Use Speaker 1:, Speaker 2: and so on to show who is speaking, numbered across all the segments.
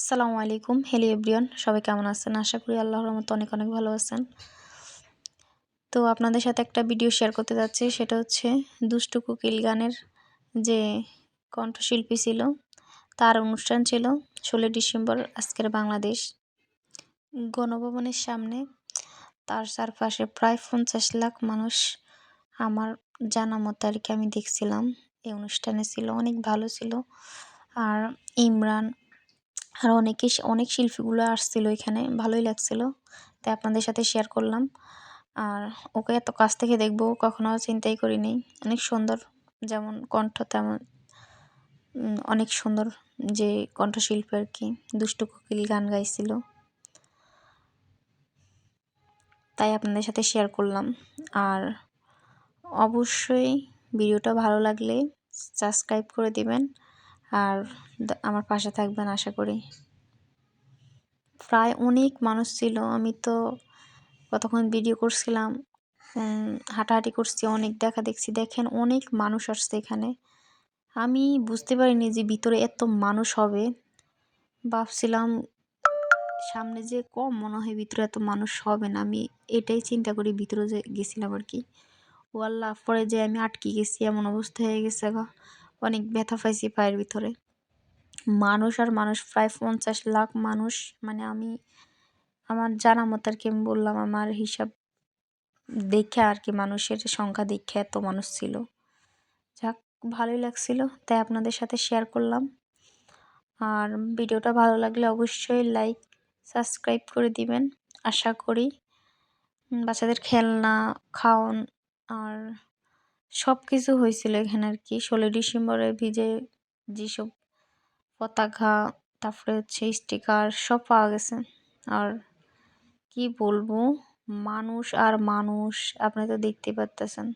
Speaker 1: আসসালামু আলাইকুম। হেলি এভরিওয়ান সবাই কেমন আছেন? আশা করি আল্লাহর মতো অনেক অনেক ভালো আছেন। তো আপনাদের সাথে একটা ভিডিও শেয়ার করতে যাচ্ছি, সেটা হচ্ছে দুষ্টু কুকিল গানের যে কণ্ঠশিল্পী ছিল, তার অনুষ্ঠান ছিল ষোলোই ডিসেম্বর, আজকের বাংলাদেশ। গণভবনের সামনে তার চারপাশে প্রায় পঞ্চাশ লাখ মানুষ, আমার জানা মতো আর কি আমি দেখছিলাম। এই অনুষ্ঠানে ছিল, অনেক ভালো ছিল। আর ইমরান আর অনেকে অনেক শিল্পীগুলো আসছিল এখানে, ভালোই লাগছিল। তাই আপনাদের সাথে শেয়ার করলাম। আর ওকে এত কাছ থেকে দেখব, কখনো চিন্তাই করিনি। অনেক সুন্দর যেমন কণ্ঠ, তেমন অনেক সুন্দর যে কণ্ঠশিল্পী আর কি, দুষ্টু কোকিল গান গাইছিল। তাই আপনাদের সাথে শেয়ার করলাম। আর অবশ্যই ভিডিওটা ভালো লাগলে সাবস্ক্রাইব করে দিবেন। আর আমার পাশে থাকবেন আশা করি। প্রায় অনেক মানুষ ছিল, আমি তো কতক্ষণ ভিডিও করছিলাম হাঁটাহাঁটি করছি, অনেক দেখা দেখছি, দেখেন অনেক মানুষ আসছে এখানে। আমি বুঝতে পারিনি যে ভিতরে এত মানুষ হবে। ভাবছিলাম সামনে যে কম মনে হয় ভিতরে এত মানুষ হবে না, আমি এটাই চিন্তা করি ভিতরে যে গেছিলাম আর কি। ও আল্লাহ, পরে যে আমি আটকে গেছি, এমন অবস্থা হয়ে গেছে অনেক ব্যথা পাইছি পায়ের ভিতরে। মানুষ আর মানুষ, প্রায় পঞ্চাশ লাখ মানুষ মানে আমি আমার জানা মতো আর কি আমি বললাম, আমার হিসাব দেখে আর কি মানুষের সংখ্যা দেখে এত মানুষ ছিল। যাক, ভালোই লাগছিল, তাই আপনাদের সাথে শেয়ার করলাম। আর ভিডিওটা ভালো লাগলে অবশ্যই লাইক সাবস্ক্রাইব করে দিবেন, আশা করি। বাচ্চাদের খেলনা খাওয়ান আর সব কিছু হয়েছিল এখানে আর কি ষোলোই ডিসেম্বরে ভিজে যেসব পতাকা, তারপরে হচ্ছে স্টিকার সব পাওয়া গেছে। আর কি বলব, মানুষ আর মানুষ, আপনি তো দেখতে পারতেছেন।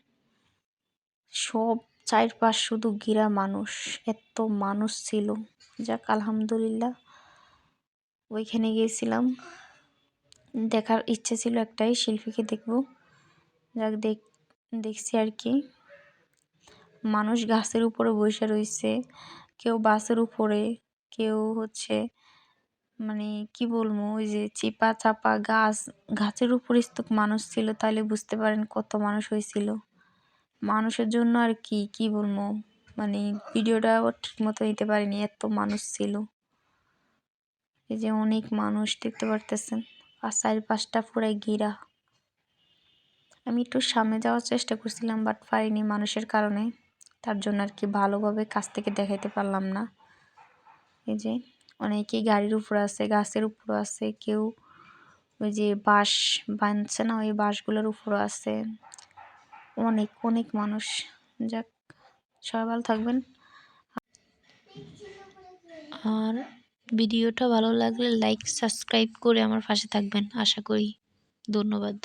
Speaker 1: সব চারপাশ শুধু গিরা মানুষ, এত মানুষ ছিল। যাক, আলহামদুলিল্লাহ, ওইখানে গিয়েছিলাম। দেখার ইচ্ছে ছিল একটাই, শিল্পীকে দেখব। যাক, দেখ, দেখছি আর কি। মানুষ গাছের উপরে বসে রয়েছে, কেউ বাসের উপরে, কেউ হচ্ছে মানে কি বলব, ওই যে চিপা চাপা গাছ, গাছের উপরে স্তূপ মানুষ ছিল তাহলে বুঝতে পারেন কত মানুষ হয়েছিল। মানুষের জন্য আর কি কি বলব মানে ভিডিওটাও ঠিক মতো নিতে পারিনি, এত মানুষ ছিল। এই যে অনেক মানুষ দেখতে পারতেছেন, আর চার পাঁচটা পুরাই ঘিরা। আমি একটু সামনে যাওয়ার চেষ্টা করছিলাম বাট পারিনি মানুষের কারণে। তার জন্য আর কি ভালোভাবে কাছ থেকে দেখাইতে পারলাম না। এই যে অনেকেই গাড়ির উপর আছে, গাছের উপর আছে, কেউ ওই যে বাঁশ বাঁধছে না, ওই বাঁশগুলোর উপরও আছে। অনেক অনেক মানুষ। যাক, সবাই ভালো থাকবেন। আর ভিডিওটা ভালো লাগলে লাইক সাবস্ক্রাইব করে আমার পাশে থাকবেন। আশা করি ধন্যবাদ।